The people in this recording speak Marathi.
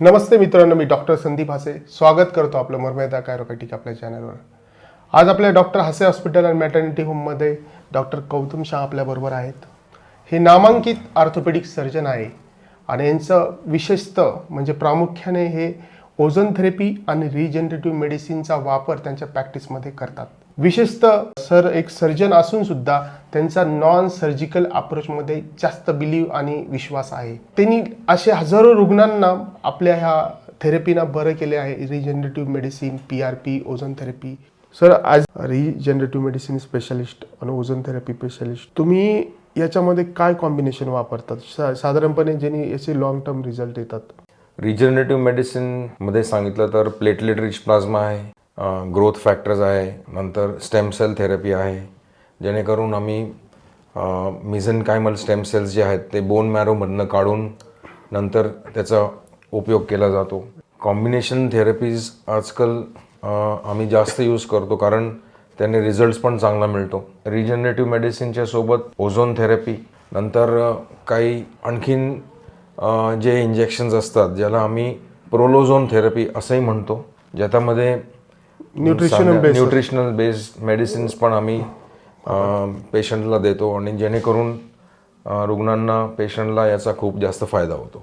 नमस्ते मित्रांनो मी डॉक्टर संदीप हसे. स्वागत करतो आपलं मर्मेदा कायरोपॅटिक आपल्या चॅनलवर आज आपल्या doctor Hase hospital and maternity होममध्ये doctor कौतुम Shah आपल्याबरोबर आहेत. हे नामांकित आर्थोपेडिक सर्जन आहे आणि यांचं विशेषतः म्हणजे प्रामुख्याने हे ओझोन थेरपी आणि रिजनरेटिव्ह मेडिसिनचा वापर त्यांच्या प्रॅक्टिसमध्ये करतात. विशेषतः सर एक सर्जन असून सुद्धा त्यांचा नॉन सर्जिकल अप्रोचमध्ये जास्त बिलीव आणि विश्वास आहे. त्यांनी असे हजारो रुग्णांना आपल्या ह्या थेरपीना बरं केले आहे. Regenerative medicine P R P ozone therapy sir as regenerative medicine specialist आणि ओझोन थेरपी स्पेशलिस्ट तुम्ही याच्यामध्ये काय कॉम्बिनेशन वापरतात? सा साधारणपणे ज्यांनी याचे लॉंग टर्म रिझल्ट येतात रिजनरेटिव्ह मेडिसिनमध्ये सांगितलं तर प्लेटलेट रिच प्लाझ्मा आहे. ग्रोथ फॅक्टर्स आहे नंतर स्टेम सेल थेरपी आहे. जेणेकरून आम्ही मिझन कायमल स्टेम सेल्स जे आहेत ते बोन मॅरोमधनं काढून नंतर त्याचा उपयोग केला जातो. कॉम्बिनेशन थेरपीज आजकाल आम्ही जास्त यूज करतो कारण त्याने रिझल्ट्स पण चांगला मिळतो. रिजनरेटिव्ह मेडिसिनच्या सोबत ओझोन थेरपी नंतर काही आणखीन जे इंजेक्शन्स असतात ज्याला आम्ही प्रोलोझोन थेरपी असंही म्हणतो ज्याच्यामध्ये Based न्यूट्रिशनल बेस्ड मेडिसिन्स पण आम्ही पेशंटला देतो. आणि जेणेकरून रुग्णांना पेशंटला याचा खूप जास्त फायदा होतो.